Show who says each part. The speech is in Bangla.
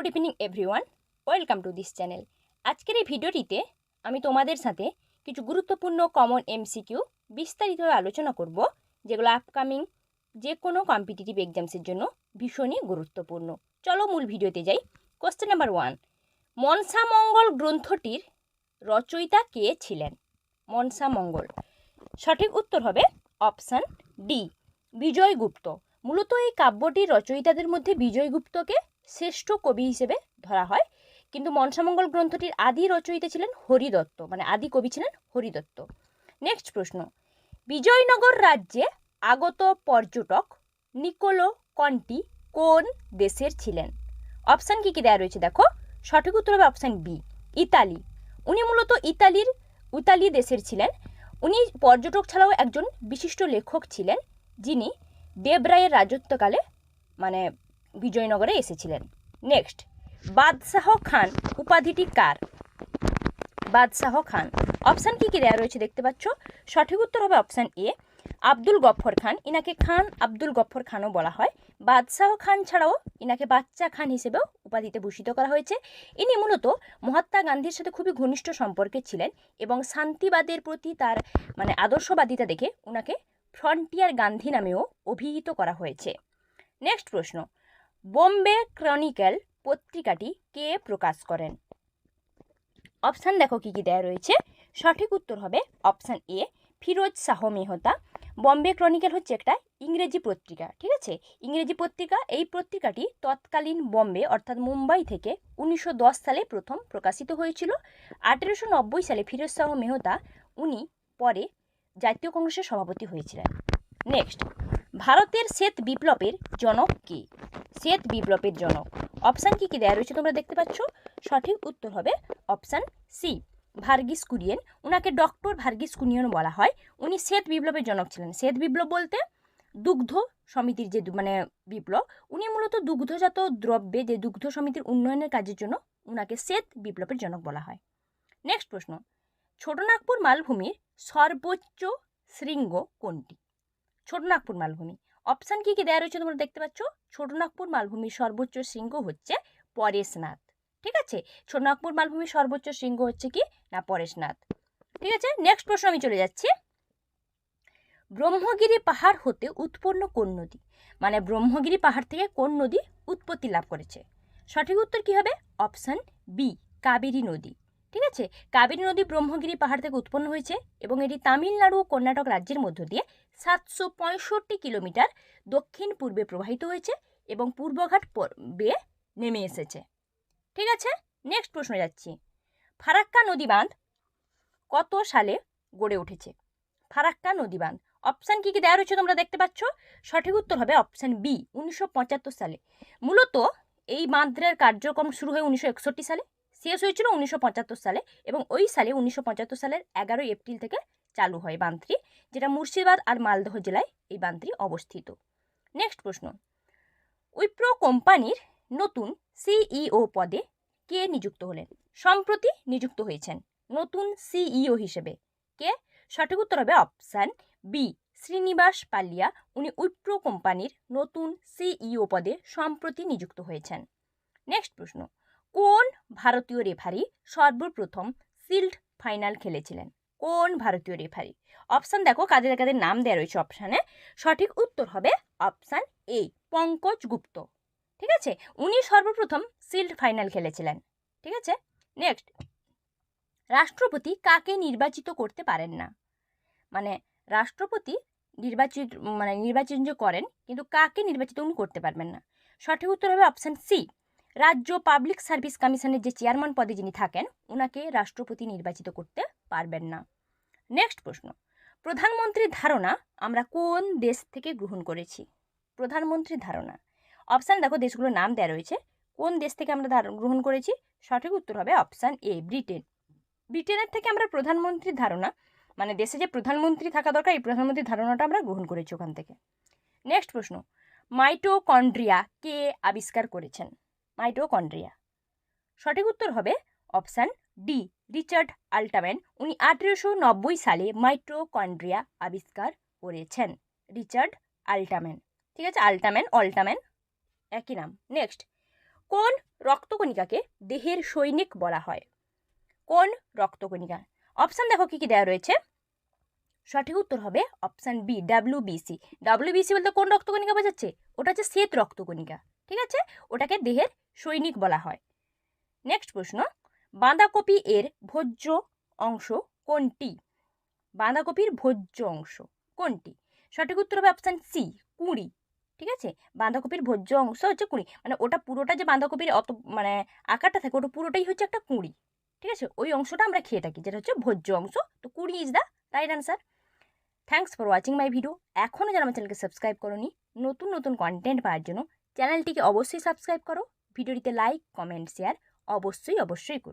Speaker 1: Good evening everyone welcome to this channel আজকের এই ভিডিওটিতে আমি তোমাদের সাথে কিছু গুরুত্বপূর্ণ কমন এমসিকিউ বিস্তারিতভাবে আলোচনা করব, যেগুলো আপকামিং যে কোনো কম্পিটিটিভ এক্সামসের জন্য ভীষণই গুরুত্বপূর্ণ। চলো মূল ভিডিওতে যাই। কোশ্চেন নাম্বার ওয়ান মনসামঙ্গল গ্রন্থটির রচয়িতা কে ছিলেন? মনসামঙ্গল সঠিক উত্তর হবে অপশান ডি বিজয়গুপ্ত মূলত এই কাব্যটির রচয়িতাদের মধ্যে বিজয়গুপ্তকে শ্রেষ্ঠ কবি হিসেবে ধরা হয়। কিন্তু মনসামঙ্গল গ্রন্থটির আদি রচয়িতা ছিলেন হরিদত্ত মানে আদি কবি ছিলেন হরিদত্ত নেক্সট প্রশ্ন। বিজয়নগর রাজ্যে আগত পর্যটক নিকোলো কন্টি কোন দেশের ছিলেন? অপশান কী কী দেওয়া রয়েছে দেখো। সঠিক উত্তর হবে অপশান বি ইতালি। উনি মূলত ইতালির ইতালি দেশের ছিলেন। উনি পর্যটক ছাড়াও একজন বিশিষ্ট লেখক ছিলেন, যিনি দেবরায়ের রাজত্বকালে মানে বিজয়নগরে এসেছিলেন। নেক্সট, বাদশাহ খান উপাধিটি কার? বাদশাহ খান। অপশান কী কী দেওয়া রয়েছে দেখতে পাচ্ছ? সঠিক উত্তর হবে অপশান এ, আব্দুল গফ্ফর খান, ইনাকে খান আব্দুল গফ্ফর খানও বলা হয়। বাদশাহ খান ছাড়াও ইনাকে বাচ্চা খান হিসেবেও উপাধিতে ভূষিত করা হয়েছে। ইনি মূলত মহাত্মা গান্ধীর সাথে খুবই ঘনিষ্ঠ সম্পর্কে ছিলেন এবং শান্তিবাদের প্রতি তার মানে আদর্শবাদিতা দেখে ওনাকে ফ্রন্টিয়ার গান্ধী নামেও অভিহিত করা হয়েছে। নেক্সট প্রশ্ন বোম্বে ক্রনিক্যাল পত্রিকাটি কে প্রকাশ করেন? অপশান দেখো কী কী দেওয়া রয়েছে। সঠিক উত্তর হবে option A, Firoz Shah Mehta. Bombay chronicle হচ্ছে একটা ইংরেজি পত্রিকা, ঠিক আছে? ইংরেজি পত্রিকা, এই পত্রিকাটি তৎকালীন বম্বে, অর্থাৎ মুম্বাই থেকে উনিশশো দশ সালে প্রথম প্রকাশিত হয়েছিল। আঠেরোশো নব্বই সালে ফিরোজ শাহ মেহতা, উনি পরে জাতীয় কংগ্রেসের সভাপতি হয়েছিলেন। নেক্সট, ভারতের শ্বেত বিপ্লবের জনক কে? শ্বেত বিপ্লবের জনক। অপশান কী কী দেওয়া রয়েছে তোমরা দেখতে পাচ্ছ? সঠিক উত্তর হবে অপশান সি, ভার্গিস কুরিয়েন। ওনাকে ডক্টর ভার্গিস কুনিয়ন বলা হয়। উনি শ্বেত বিপ্লবের জনক ছিলেন। শ্বেত বিপ্লব বলতে দুগ্ধ সমিতির যে মানে বিপ্লব, উনি মূলত দুগ্ধজাত দ্রব্যে যে দুগ্ধ সমিতির উন্নয়নের কাজের জন্য ওনাকে শ্বেত বিপ্লবের জনক বলা হয়। নেক্সট প্রশ্ন, ছোটনাগপুর মালভূমির সর্বোচ্চ শৃঙ্গ কোনটি? ছোটনাগপুর মালভূমি। অপশান কী কী দেওয়া রয়েছে তোমরা দেখতে পাচ্ছ? ছোটনাগপুর মালভূমির সর্বোচ্চ শৃঙ্গ হচ্ছে পরেশনাথ। ঠিক আছে? ছোটনাগপুর মালভূমির সর্বোচ্চ শৃঙ্গ হচ্ছে কি? না, পরেশনাথ। ঠিক আছে? নেক্সট প্রশ্ন আমি চলে যাচ্ছি। ব্রহ্মগিরি পাহাড় হতে উৎপন্ন কোন নদী? মানে ব্রহ্মগিরি পাহাড় থেকে কোন নদী উৎপত্তি লাভ করেছে? সঠিক উত্তর কি হবে? অপশান বি কাবেরী নদী। ঠিক আছে? কাবেরী নদী ব্রহ্মগিরি পাহাড় থেকে উৎপন্ন হয়েছে এবং এটি তামিলনাড়ু ও কর্ণাটক রাজ্যের মধ্য দিয়ে সাতশো পঁয়ষট্টি কিলোমিটার দক্ষিণ পূর্বে প্রবাহিত হয়েছে এবং পূর্বঘাট পর- বেয়ে নেমে এসেছে। ঠিক আছে? নেক্সট প্রশ্ন যাচ্ছি। ফারাক্কা নদী বাঁধ কত সালে গড়ে উঠেছে? ফারাক্কা নদী বাঁধ। অপশান কী কী দেওয়া রয়েছে তোমরা দেখতে পাচ্ছ? সঠিক উত্তর হবে অপশান বি উনিশশো পঁচাত্তর সালে। মূলত এই বাঁধের কার্যক্রম শুরু হয় উনিশশো একষট্টি সালে। শেষ হয়েছিল উনিশশো পঁচাত্তর সালে এবং ওই সালে উনিশশো পঁচাত্তর সালের এগারোই এপ্রিল থেকে চালু হয় বাঁধটি, যেটা মুর্শিদাবাদ আর মালদহ জেলায় এই বাঁধটি অবস্থিত। নেক্সট প্রশ্ন। উইপ্রো কোম্পানির নতুন সিইও পদে কে নিযুক্ত হলেন? সম্প্রতি নিযুক্ত হয়েছেন নতুন সিইও হিসেবে কে? সঠিক উত্তর হবে অপশান বি, শ্রীনিবাস পালিয়া। উনি উইপ্রো কোম্পানির নতুন সিইও পদে সম্প্রতি নিযুক্ত হয়েছেন। নেক্সট প্রশ্ন। কোন ভারতীয় রেফারি সর্বপ্রথম সিল্ড ফাইনাল খেলেছিলেন? কোন ভারতীয় রেফারি অপশান দেখো, কাদের কাদের নাম দেওয়া রয়েছে অপশানে সঠিক উত্তর হবে অপশান এ পঙ্কজ গুপ্ত। ঠিক আছে? উনি সর্বপ্রথম সিল্ড ফাইনাল খেলেছিলেন। ঠিক আছে? নেক্সট রাষ্ট্রপতি কাকে নির্বাচিত করতে পারেন না? মানে রাষ্ট্রপতি নির্বাচিত মানে নির্বাচন যে করেন, কিন্তু কাকে নির্বাচিত উনি করতে পারবেন না। সঠিক উত্তর হবে অপশান সি রাজ্য পাবলিক সার্ভিস কমিশনের যে চেয়ারম্যান পদে যিনি থাকেন ওনাকে রাষ্ট্রপতি নির্বাচিত করতে পারবেন না। নেক্সট প্রশ্ন। প্রধানমন্ত্রীর ধারণা আমরা কোন দেশ থেকে গ্রহণ করেছি? প্রধানমন্ত্রীর ধারণা। অপশান দেখো, দেশগুলোর নাম দেওয়া রয়েছে। কোন দেশ থেকে আমরা গ্রহণ করেছি? সঠিক উত্তর হবে অপশান এ, ব্রিটেন। ব্রিটেনের থেকে আমরা প্রধানমন্ত্রীর ধারণা মানে দেশে যে প্রধানমন্ত্রী থাকা দরকার, এই প্রধানমন্ত্রীর ধারণাটা আমরা গ্রহণ করেছি ওখান থেকে। নেক্সট প্রশ্ন। মাইটোকন্ড্রিয়া কে আবিষ্কার করেছেন? মাইটোকন্ড্রিয়া। সঠিক উত্তর হবে অপশান ডি, রিচার্ড আল্টাম্যান উনি আঠেরোশো নব্বই সালে মাইটোকন্ড্রিয়া আবিষ্কার করেছেন, রিচার্ড আল্টাম্যান ঠিক আছে আল্টাম্যান অল্টাম্যান একই নাম। নেক্সট, কোন রক্তকণিকাকে দেহের সৈনিক বলা হয়? কোন রক্তকণিকা? অপশান দেখো কি কি দেওয়া রয়েছে। সঠিক উত্তর হবে অপশান বি ডাব্লিউবিসি ডাব্লিউবিসি বলতে কোন রক্তকণিকা বোঝাচ্ছে? ওটা হচ্ছে শ্বেত রক্তকণিকা। ঠিক আছে, ওটাকে দেহের সৈনিক বলা হয়। নেক্সট প্রশ্ন, বাঁধাকপি এর ভোজ্য অংশ কোনটি? বাঁধাকপির ভোজ্য অংশ কোনটি? সঠিক উত্তর হবে অপশান সি কুঁড়ি। ঠিক আছে? বাঁধাকপির ভোজ্য অংশ হচ্ছে কুঁড়ি। মানে ওটা পুরোটা যে বাঁধাকপির অত মানে আকারটা থাকে, ওটা পুরোটাই হচ্ছে একটা কুঁড়ি। ঠিক আছে? ওই অংশটা আমরা খেয়ে থাকি, যেটা হচ্ছে ভোজ্য অংশ। তো কুড়ি is the right answer thanks for watching my video এখনও যারা আমার চ্যানেলকে সাবস্ক্রাইব করোনি, নতুন নতুন কন্টেন্ট পাওয়ার জন্য চ্যানেলটিকে অবশ্যই সাবস্ক্রাইব করো। ভিডিওটিতে লাইক কমেন্ট শেয়ার অবশ্যই অবশ্যই করো